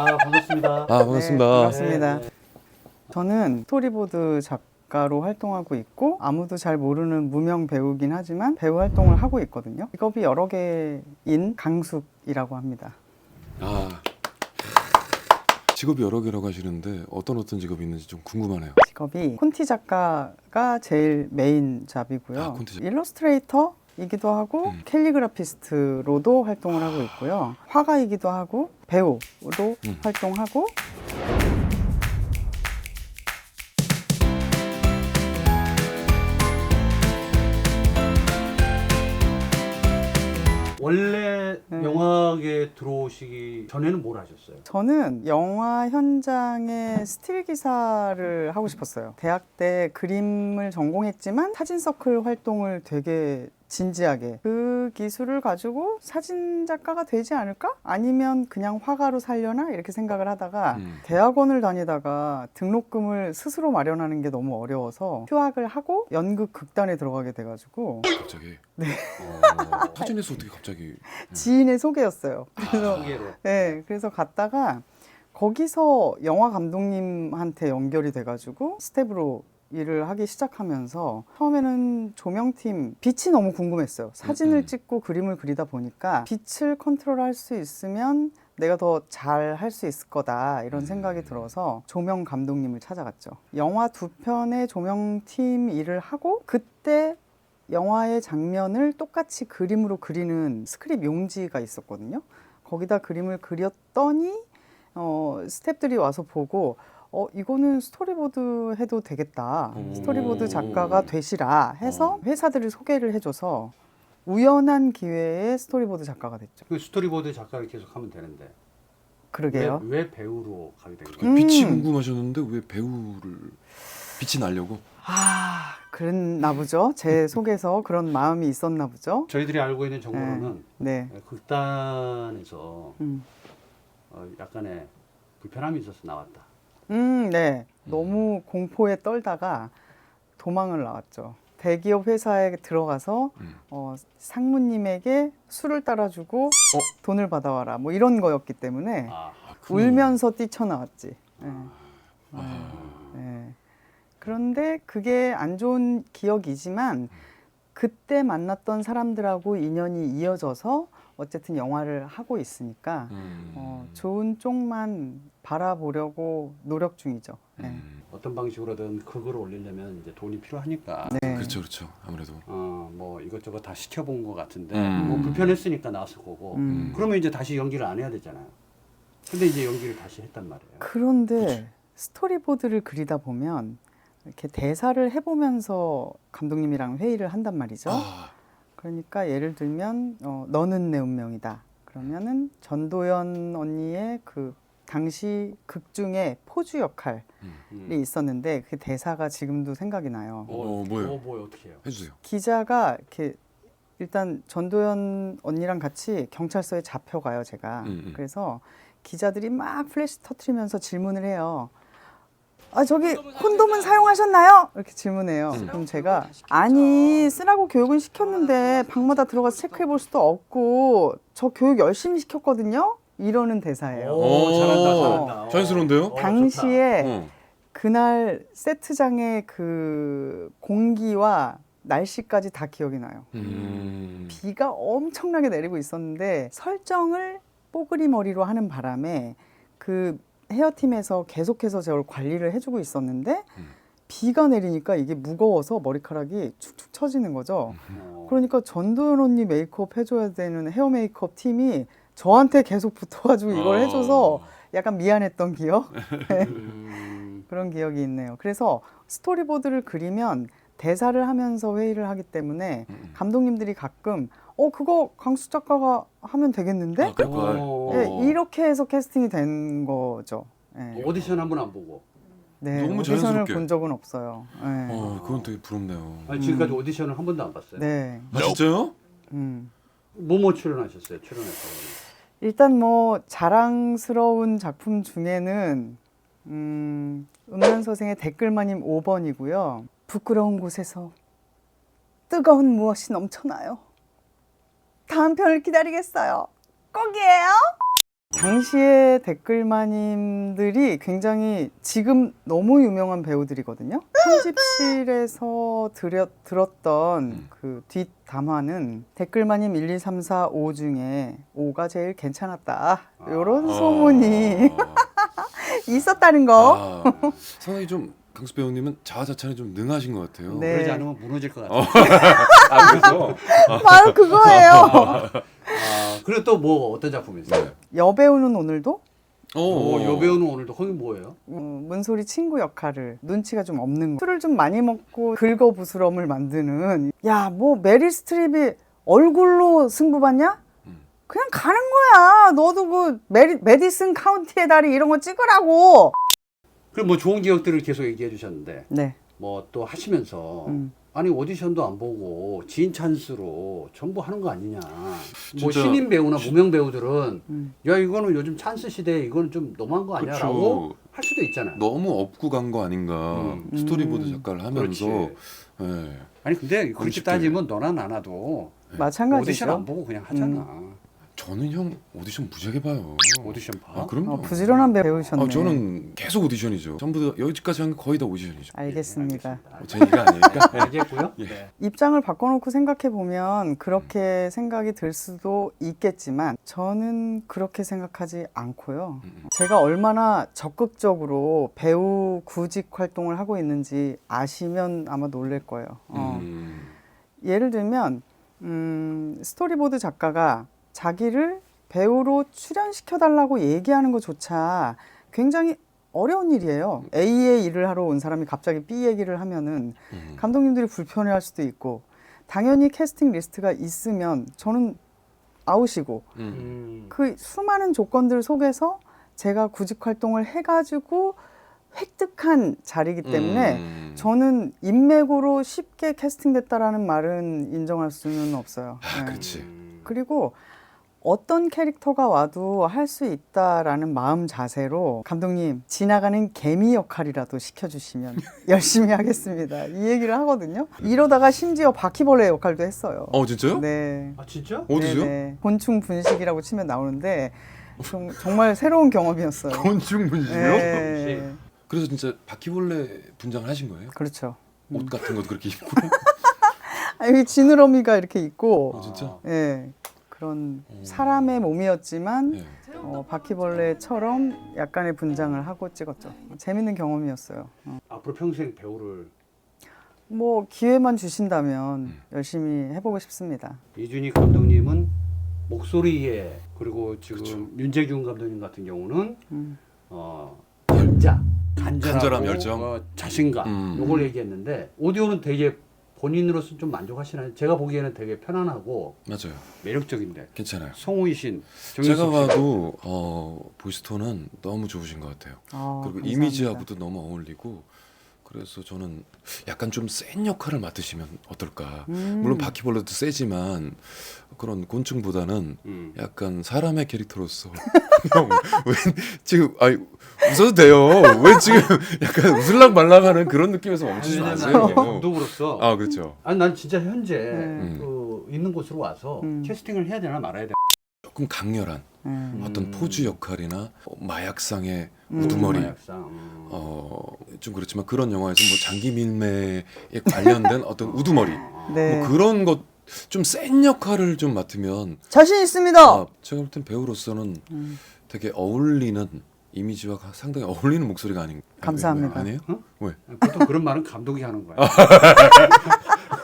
아 반갑습니다. 아 반갑습니다. 네, 반갑습니다. 네. 저는 스토리보드 작가로 활동하고 있고 아무도 잘 모르는 무명 배우긴 하지만 배우 활동을 하고 있거든요. 직업이 여러 개인 강숙이라고 합니다. 아 직업이 여러 개라고 하시는데 어떤 어떤 직업이 있는지 좀 궁금하네요. 직업이 콘티 작가가 제일 메인 잡이고요. 아, 콘티 작가. 일러스트레이터 이기도 하고 음. 캘리그라피스트로도 활동을 하고 있고요. 화가이기도 하고 배우로 음. 활동하고 원래 네. 영화계에 들어오시기 전에는 뭘 하셨어요? 저는 영화 현장의 스틸 기사를 하고 싶었어요. 대학 때 그림을 전공했지만 사진 서클 활동을 되게 진지하게 그 기술을 가지고 사진 작가가 되지 않을까? 아니면 그냥 화가로 살려나? 이렇게 생각을 하다가 음. 대학원을 다니다가 등록금을 스스로 마련하는 게 너무 어려워서 휴학을 하고 연극 극단에 들어가게 돼가지고 갑자기. 네. 어, 사진에서 어떻게 갑자기? 지인의 소개였어요. 그래서 소개로. 네, 그래서 갔다가 거기서 영화 감독님한테 연결이 돼가지고 스텝으로 일을 하기 시작하면서 처음에는 조명팀 빛이 너무 궁금했어요. 사진을 음, 음. 찍고 그림을 그리다 보니까 빛을 컨트롤할 수 있으면 내가 더 잘 할 수 있을 거다 이런 음. 생각이 들어서 조명 감독님을 찾아갔죠. 영화 두 편의 조명팀 일을 하고 그때 영화의 장면을 똑같이 그림으로 그리는 스크립 용지가 있었거든요. 거기다 그림을 그렸더니 어, 스탭들이 와서 보고 어 이거는 스토리보드 해도 되겠다. 오. 스토리보드 작가가 되시라 해서 어. 회사들을 소개를 해줘서 우연한 기회에 스토리보드 작가가 됐죠. 그 스토리보드 작가를 계속 하면 되는데 그러게요. 왜, 왜 배우로 가게 된그 거예요? 음. 빛이 궁금하셨는데 왜 배우를 빛이 나려고? 아 그랬나 보죠. 제 속에서 그런 마음이 있었나 보죠. 저희들이 알고 있는 정보로는 네. 극단에서 음. 어, 약간의 불편함이 있어서 나왔다. 음, 네. 너무 공포에 떨다가 도망을 나왔죠. 대기업 회사에 들어가서 음. 어, 상무님에게 술을 따라주고 돈을 받아와라. 뭐 이런 거였기 때문에 아, 아, 그- 울면서 뛰쳐나왔지. 네. 아, 네. 그런데 그게 안 좋은 기억이지만 그때 만났던 사람들하고 인연이 이어져서 어쨌든 영화를 하고 있으니까 음. 어, 좋은 쪽만 바라보려고 노력 중이죠. 네. 음. 어떤 방식으로든 극을 올리려면 이제 돈이 필요하니까 네. 그렇죠, 그렇죠. 아무래도. 어, 뭐 이것저것 다 시켜본 것 같은데 음. 뭐 불편했으니까 나왔을 거고 음. 그러면 이제 다시 연기를 안 해야 되잖아요. 근데 이제 연기를 다시 했단 말이에요. 그런데 스토리보드를 그리다 보면 이렇게 대사를 해보면서 감독님이랑 회의를 한단 말이죠. 아, 그러니까 예를 들면 어, 너는 내 운명이다. 그러면은 전도연 언니의 그 당시 극 중에 포주 역할이 음. 음. 있었는데 그 대사가 지금도 생각이 나요. 어, 뭐예요? 어, 뭐예요? 어떻게 해요? 해주세요. 기자가 이렇게 일단 전도연 언니랑 같이 경찰서에 잡혀가요 제가. 음, 음. 그래서 기자들이 막 플래시 터트리면서 질문을 해요. 아 저기 콘돔은 사용하셨나요? 이렇게 질문해요. 음. 그럼 제가 아니 쓰라고 교육은 시켰는데 방마다 들어가서 체크해 볼 수도 없고 저 교육 열심히 시켰거든요. 이러는 대사예요. 오, 잘한다, 잘한다. 자연스러운데요? 어, 당시에 어. 그날 세트장의 그 공기와 날씨까지 다 기억이 나요. 음. 비가 엄청나게 내리고 있었는데 설정을 뽀글이 머리로 하는 바람에 그 헤어팀에서 계속해서 저를 관리를 해주고 있었는데 음. 비가 내리니까 이게 무거워서 머리카락이 축축 처지는 거죠. 어. 그러니까 전도연 언니 메이크업 해줘야 되는 헤어 메이크업 팀이 저한테 계속 붙어가지고 이걸 어. 해줘서 약간 미안했던 기억 음, 그런 기억이 있네요. 그래서 스토리보드를 그리면 대사를 하면서 회의를 하기 때문에 음. 감독님들이 가끔 어 그거 강수 작가가 하면 되겠는데 아, 걸. 네, 이렇게 해서 캐스팅이 된 거죠. 네, 오디션 한 번 안 보고 네 너무 오디션을 자연스럽게. 본 적은 없어요. 네. 어, 그건 되게 부럽네요. 아니, 지금까지 오디션을 한 번도 안 봤어요. 네, 아, 진짜요? 음. 뭐뭐 출연하셨어요? 출연했어요. 일단 뭐 자랑스러운 작품 중에는 음, 음란서생의 댓글마님 5번이고요. 부끄러운 곳에서 뜨거운 무엇이 넘쳐나요. 다음 편을 기다리겠어요. 꼭이에요. 당시에 댓글마님들이 굉장히 지금 너무 유명한 배우들이거든요. 편집실에서 들여, 들었던 그 뒷담화는 댓글마님 1, 2, 3, 4, 5 중에 5가 제일 괜찮았다. 이런 소문이 있었다는 거. 아, 상당히 좀 강수 배우님은 자아자찬에 좀 능하신 것 같아요. 네. 그러지 않으면 무너질 것 같아. 어. 아 그래서 바로 그거예요. 아, 그리고 또 뭐 어떤 작품이 있어요? 네. 여배우는 오늘도 어, 오, 여배우는 오늘도 거기 뭐예요? 어, 문소리 친구 역할을 눈치가 좀 없는 거. 술을 좀 많이 먹고 긁어부스럼을 만드는 야 뭐 메릴 스트립이 얼굴로 승부 봤냐? 음. 그냥 가는 거야. 너도 그 메리, 메디슨 카운티의 다리 이런 거 찍으라고. 그럼 뭐 좋은 기억들을 계속 얘기해 주셨는데 네. 뭐 또 하시면서 음. 아니 오디션도 안 보고 지인 찬스로 전부 하는 거 아니냐. 뭐 진짜 신인 배우나 무명 배우들은 음. 야 이거는 요즘 찬스 시대에 이거는 좀 너무한 거 아니야라고. 할 수도 있잖아요. 너무 업고 간 거 아닌가 음. 스토리보드 음. 작가를 그렇지. 하면서 예. 아니 근데 그렇게 쉽게. 따지면 너나 나나도 마찬가지죠. 오디션 안 보고 그냥 하잖아. 저는 형 오디션 무지하게 봐요. 오디션 봐. 아 그럼요. 어, 부지런한 배우셨네. 아, 저는 계속 오디션이죠. 전부 다 여기까지 한 게 거의 다 오디션이죠. 알겠습니다. 뭐제 얘기가 아니니까. 알겠고요. 예. 네. 입장을 바꿔놓고 생각해 보면 그렇게 생각이 들 수도 있겠지만 저는 그렇게 생각하지 않고요. 음. 제가 얼마나 적극적으로 배우 구직 활동을 하고 있는지 아시면 아마 놀랄 거예요. 어. 음. 예를 들면 음, 스토리보드 작가가 자기를 배우로 출연시켜 달라고 얘기하는 것조차 굉장히 어려운 일이에요. A의 일을 하러 온 사람이 갑자기 B 얘기를 하면은 음. 감독님들이 불편해할 수도 있고 당연히 캐스팅 리스트가 있으면 저는 아웃이고 음. 음. 그 수많은 조건들 속에서 제가 구직 활동을 해가지고 획득한 자리이기 때문에 음. 저는 인맥으로 쉽게 캐스팅됐다라는 말은 인정할 수는 없어요. 아, 네. 그렇지. 음. 그리고 어떤 캐릭터가 와도 할 수 있다라는 마음 자세로 감독님 지나가는 개미 역할이라도 시켜주시면 열심히 하겠습니다. 이 얘기를 하거든요. 이러다가 심지어 바퀴벌레 역할도 했어요. 어 진짜요? 네. 아 진짜? 어디죠? 네네. 곤충 분식이라고 치면 나오는데 정, 정말 새로운 경험이었어요. 곤충 분식이요? 네. 그래서 진짜 바퀴벌레 분장을 하신 거예요? 그렇죠. 옷 같은 것도 그렇게 입고? 아, 여기 지느러미가 이렇게 있고, 어, 진짜? 예, 그런 오. 사람의 몸이었지만 예. 어, 바퀴벌레처럼 약간의 분장을 하고 찍었죠. 재밌는 경험이었어요. 어. 앞으로 평생 배우를 뭐 기회만 주신다면 음. 열심히 해보고 싶습니다. 이준희 감독님은 목소리에 그리고 지금 그쵸. 윤재균 감독님 같은 경우는 음. 어, 간절하고 간절함, 열정. 어, 자신감 음. 요걸 얘기했는데 오디오는 되게 본인으로서 좀 만족하시나요? 제가 보기에는 되게 편안하고 맞아요. 매력적인데 괜찮아요. 송우이신 제가. 봐도 어, 보이스톤은 너무 좋으신 것 같아요. 아, 그리고 감사합니다. 이미지하고도 너무 어울리고 그래서 저는 약간 좀 센 역할을 맡으시면 어떨까. 음. 물론 바퀴벌레도 세지만 그런 곤충보다는 음. 약간 사람의 캐릭터로서 형 왜 지금 아니 웃어도 돼요. 왜 지금 약간 웃을락 말락하는 그런 느낌에서 멈추지 마세요. 감독으로서 아 그렇죠. 아니 난 진짜 현재 네. 그 있는 곳으로 와서 음. 캐스팅을 해야 되나 말아야 되나 조금 강렬한 음. 어떤 음. 포즈 역할이나 어, 마약상의 음. 우두머리 마약상. 음. 어좀 그렇지만 그런 영화에서 뭐 장기 밀매에 관련된 어떤 우두머리 네. 뭐 그런 것 좀 센 역할을 좀 맡으면 자신 있습니다. 아, 제가 볼 땐 배우로서는 음. 되게 어울리는 이미지와 가- 상당히 어울리는 목소리가 아닌 감사합니다. 아니에요? 어? 왜? 보통 그런 말은 감독이 하는 거야.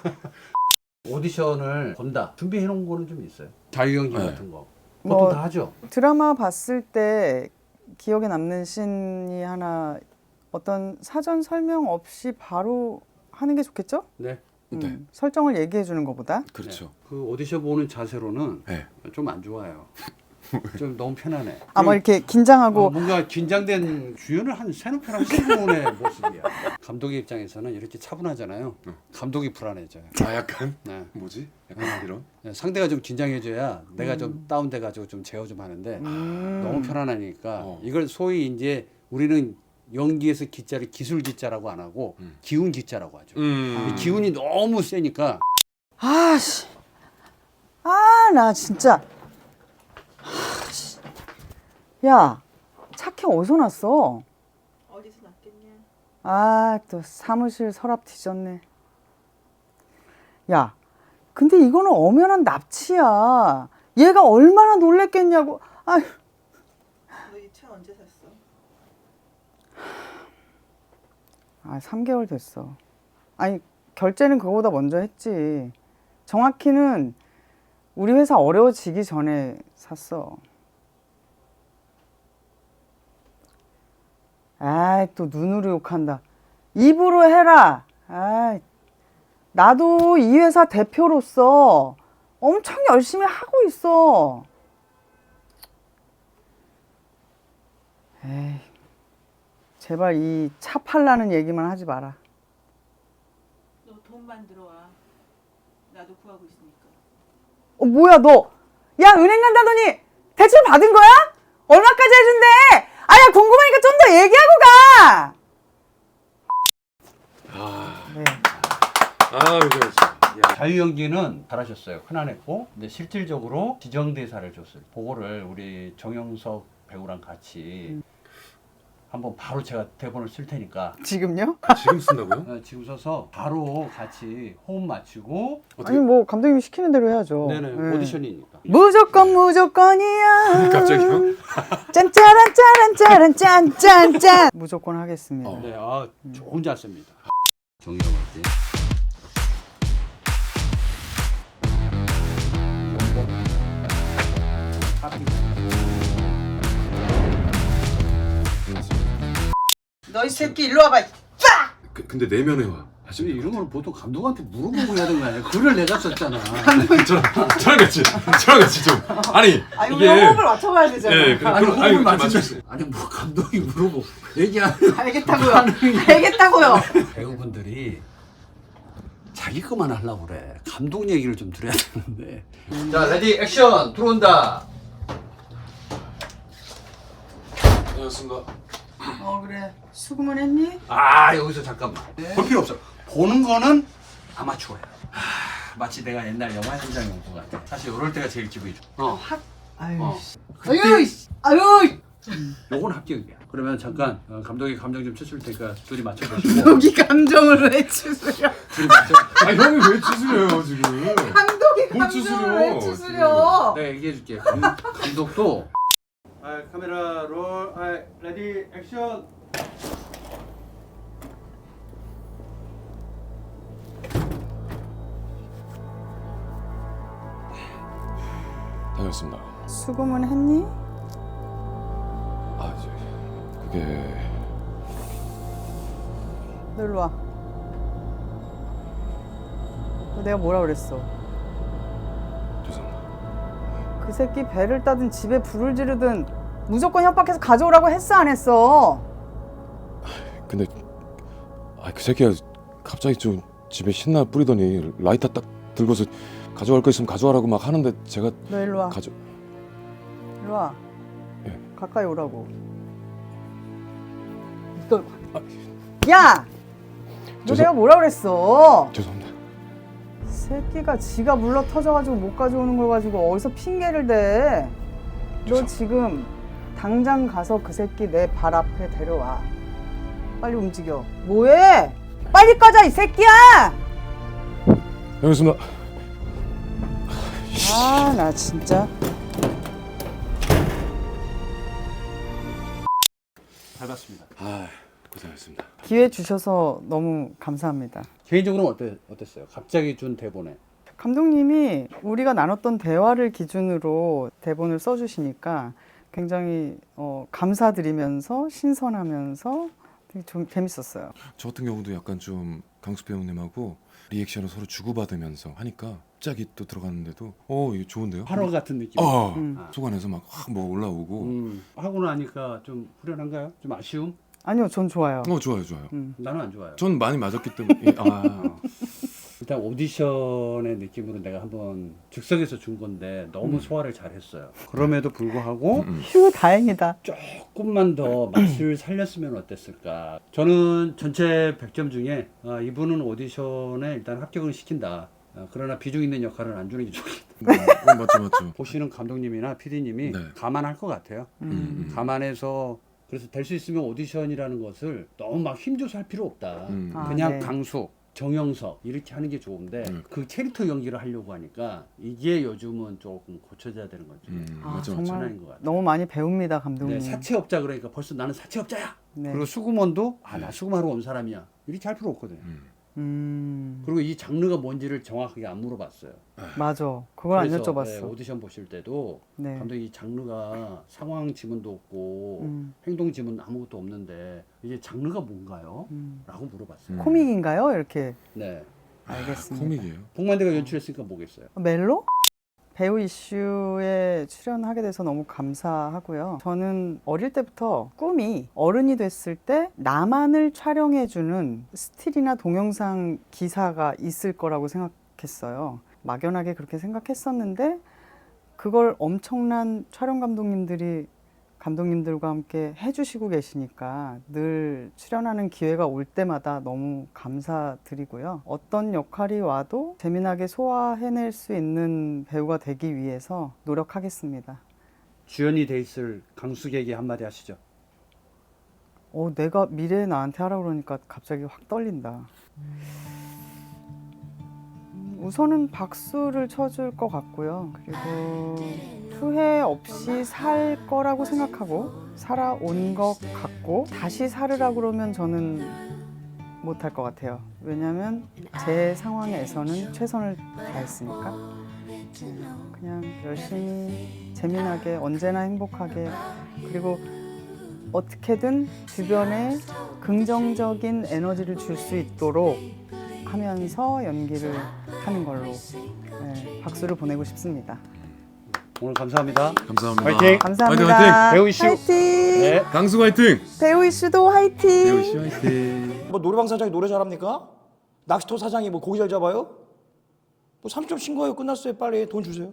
오디션을 본다. 준비해 놓은 거는 좀 있어요. 자유연기 네. 같은 거. 보통 뭐, 다 하죠. 드라마 봤을 때 기억에 남는 씬이 하나 어떤 사전 설명 없이 바로 하는 게 좋겠죠? 네. 음, 네. 설정을 얘기해 주는 것보다 그렇죠. 그 오디션 보는 자세로는 네. 좀안 좋아요. 좀 너무 편안해. 아마 뭐 이렇게 긴장하고 어, 뭔가 긴장된 주연을 한 세노 편 하시는 분의 모습이야. 감독의 입장에서는 이렇게 차분하잖아요. 감독이 불안해져요. 아 약간 네. 뭐지? 약간 이런. 네, 상대가 좀 긴장해줘야 내가 좀 다운돼가지고 좀 제어 좀 하는데 너무 편안하니까 어. 이걸 소위 이제 우리는 연기에서 기자를 기술 기자라고 안 하고 음. 기운 기자라고 하죠. 음. 이 기운이 너무 세니까 아씨 아 나 진짜 야 착해 어디서 났어 어디서 났겠냐? 아 또 사무실 서랍 뒤졌네 야 근데 이거는 엄연한 납치야 얘가 얼마나 놀랬겠냐고 아휴 너이 차 언제 샀어? 아, 3개월 됐어. 아니, 결제는 그거보다 먼저 했지. 정확히는 우리 회사 어려워지기 전에 샀어. 아이, 또 눈으로 욕한다. 입으로 해라. 아이, 나도 이 회사 대표로서 엄청 열심히 하고 있어. 에이, 제발 이 차 팔라는 얘기만 하지 마라. 너 돈만 들어와. 나도 구하고 있으니까. 어, 뭐야, 너? 야, 은행 간다더니 대출 받은 거야? 얼마까지 해준대? 아야, 궁금하니까 좀 더 얘기하고 가! 네. 아 이거 자유 연기는 잘하셨어요. 편안했고 근데 실질적으로 지정 대사를 줬을 때 그거를 우리 정영석 배우랑 같이 한번 바로 제가 대본을 쓸 테니까 지금요? 지금 쓴다고요? 어, 지금 서서 바로 같이 호흡 맞추고 아니, 뭐, 감독님이 시키는 대로 해야죠. 네네 네. 오디션이니까 무조건 무조건이야. 갑자기요? 짠짜란 짜란 짜란 짠짠 짠. 무조건 하겠습니다. 어. 네, 아 좋은 자세입니다. 정영석 씨. 너이 새끼 일로 와봐. 그, 근데 내면에 와. 근데 이런 거는 보통 감독한테 물어보고 해야 되는 거 아니야? 글을 내가 썼잖아. 저랑 저랑 같이 저랑 같이 좀 아니 아니, 이게 우리 호흡을 맞춰봐야 되잖아. 예 그, 아니 그럼 호흡을 좀 맞추지. 아니 뭐 감독이 물어보 얘기하는 알겠다고요. 알겠다고요. 배우분들이 자기 것만 하려고 그래. 감독 얘기를 좀 들어야 되는데. 자 레디 액션 들어온다. 안녕하십니까. 어 그래. 수금은 했니? 아 여기서 잠깐만 볼 필요 없어 보는 거는 아마추어야 하, 마치 내가 옛날 영화 현장 연구 같아 사실 이럴 때가 제일 기분이 좋아 어, 아유. 어. 아유. 씨. 아유. 요건 합격이야 그러면 잠깐 어, 감독이 감정 좀 쳐줄 테니까 둘이 맞춰보시고 여기 감정을 왜 추스려? 둘이 맞춰 아 형이 왜 추스려요 지금? 감독이 뭘 감정을 추스려, 왜 추스려? 내가 얘기해줄게 감, 감독도 아, 카메라 롤 아, 레디 액션 다녔습니다. 수금은 했니? 아 이제 그게 너 일로 와. 너 내가 뭐라 그랬어? 그 새끼 배를 따든 집에 불을 지르든 무조건 협박해서 가져오라고 했어 안 했어? 근데 아 그 새끼가 갑자기 좀 집에 신나 뿌리더니 라이터 딱 들고서 가져갈 거 있으면 가져와라고 막 하는데 제가 너 일로 와. 가져 일로 와. 예. 가까이 오라고. 너. 야! 너 죄송- 내가 뭐라 그랬어? 죄송합니다. 새끼가 지가 물러 터져가지고 못 가져오는 걸 가지고 어디서 핑계를 대? 너 죄송- 지금 당장 가서 그 새끼 내 발 앞에 데려와. 빨리 움직여. 뭐해? 빨리 꺼져 이 새끼야! 알겠습니다. 아 나 진짜. 잘 봤습니다 아 고생하셨습니다. 기회 주셔서 너무 감사합니다. 개인적으로는 어때, 어땠어요? 갑자기 준 대본에 감독님이 우리가 나눴던 대화를 기준으로 대본을 써주시니까 굉장히 어, 감사드리면서 신선하면서 되게 좀 재밌었어요. 저 같은 경우도 약간 좀 강수 배우님하고 리액션을 서로 주고받으면서 하니까 갑자기 또 들어갔는데도 어 이거 좋은데요? 환호 같은 느낌. 아 음. 속 안에서 막 확 뭐 올라오고 음, 하고 나니까 좀 후련한가요? 좀 아쉬움? 아니요, 전 좋아요. 어 좋아요 좋아요. 음. 나는 안 좋아요. 전 많이 맞았기 때문에 예, 아 어. 일단 오디션의 느낌으로 내가 한번 즉석에서 준 건데 너무 소화를 잘했어요. 그럼에도 불구하고 음, 음. 휴, 다행이다. 조금만 더 맛을 살렸으면 어땠을까. 저는 전체 100점 중에 아, 이분은 오디션에 일단 합격을 시킨다. 아, 그러나 비중 있는 역할을 안 주는 게 좋겠다. 음, 어, 맞죠 맞죠. 보시는 감독님이나 PD님이 네. 감안할 것 같아요. 음, 음. 감안해서 그래서 될 수 있으면 오디션이라는 것을 너무 막 힘줘서 할 필요 없다. 음. 아, 그냥 네. 강수, 정영석 이렇게 하는 게 좋은데 음. 그 캐릭터 연기를 하려고 하니까 이게 요즘은 조금 고쳐져야 되는 거죠. 음, 아, 맞죠. 정말 것 같아요. 너무 많이 배웁니다, 감독님. 네, 사채업자 그러니까 벌써 나는 사채업자야. 네. 그리고 수금원도 아 나 수금하러 온 사람이야. 이렇게 할 필요 없거든요. 음. 음, 그리고 이 장르가 뭔지를 정확하게 안 물어봤어요. 맞아. 그걸 안 그래서, 여쭤봤어. 네, 오디션 보실 때도 네. 감독이 이 장르가 상황 지문도 없고 음, 행동 지문 아무것도 없는데 이게 장르가 뭔가요? 음. 라고 물어봤어요. 음. 코믹인가요? 이렇게 네. 알겠습니다. 코믹이에요. 복만대가 연출했으니까 뭐겠어요? 멜로? 배우 이슈에 출연하게 돼서 너무 감사하고요. 저는 어릴 때부터 꿈이 어른이 됐을 때 나만을 촬영해주는 스틸이나 동영상 기사가 있을 거라고 생각했어요. 막연하게 그렇게 생각했었는데 그걸 엄청난 촬영 감독님들이 감독님들과 함께 해주시고 계시니까 늘 출연하는 기회가 올 때마다 너무 감사드리고요. 어떤 역할이 와도 재미나게 소화해낼 수 있는 배우가 되기 위해서 노력하겠습니다. 주연이 돼 있을 강수객이 한마디 하시죠. 어, 내가 미래에 나한테 하라 그러니까 갑자기 확 떨린다. 음, 우선은 박수를 쳐줄 것 같고요. 그리고 후회 없이 살 거라고 생각하고 살아온 것 같고 다시 살으라 그러면 저는 못할 것 같아요. 왜냐하면 제 상황에서는 최선을 다했으니까 음, 그냥 열심히 재미나게 언제나 행복하게 그리고 어떻게든 주변에 긍정적인 에너지를 줄 수 있도록 하면서 연기를 하는 걸로 네, 박수를 보내고 싶습니다. 오늘 감사합니다. 감사합니다. 화이팅! 감사합니다. 화이팅, 화이팅! 배우 이슈! 화이팅! 네. 강수 화이팅! 배우 이슈도 화이팅! 배우 씨 화이팅! 뭐 노래방 사장이 노래 잘합니까? 낚시터 사장이 뭐 고기 잘 잡아요? 뭐 3점 신 거예요. 끝났어요. 빨리 돈 주세요.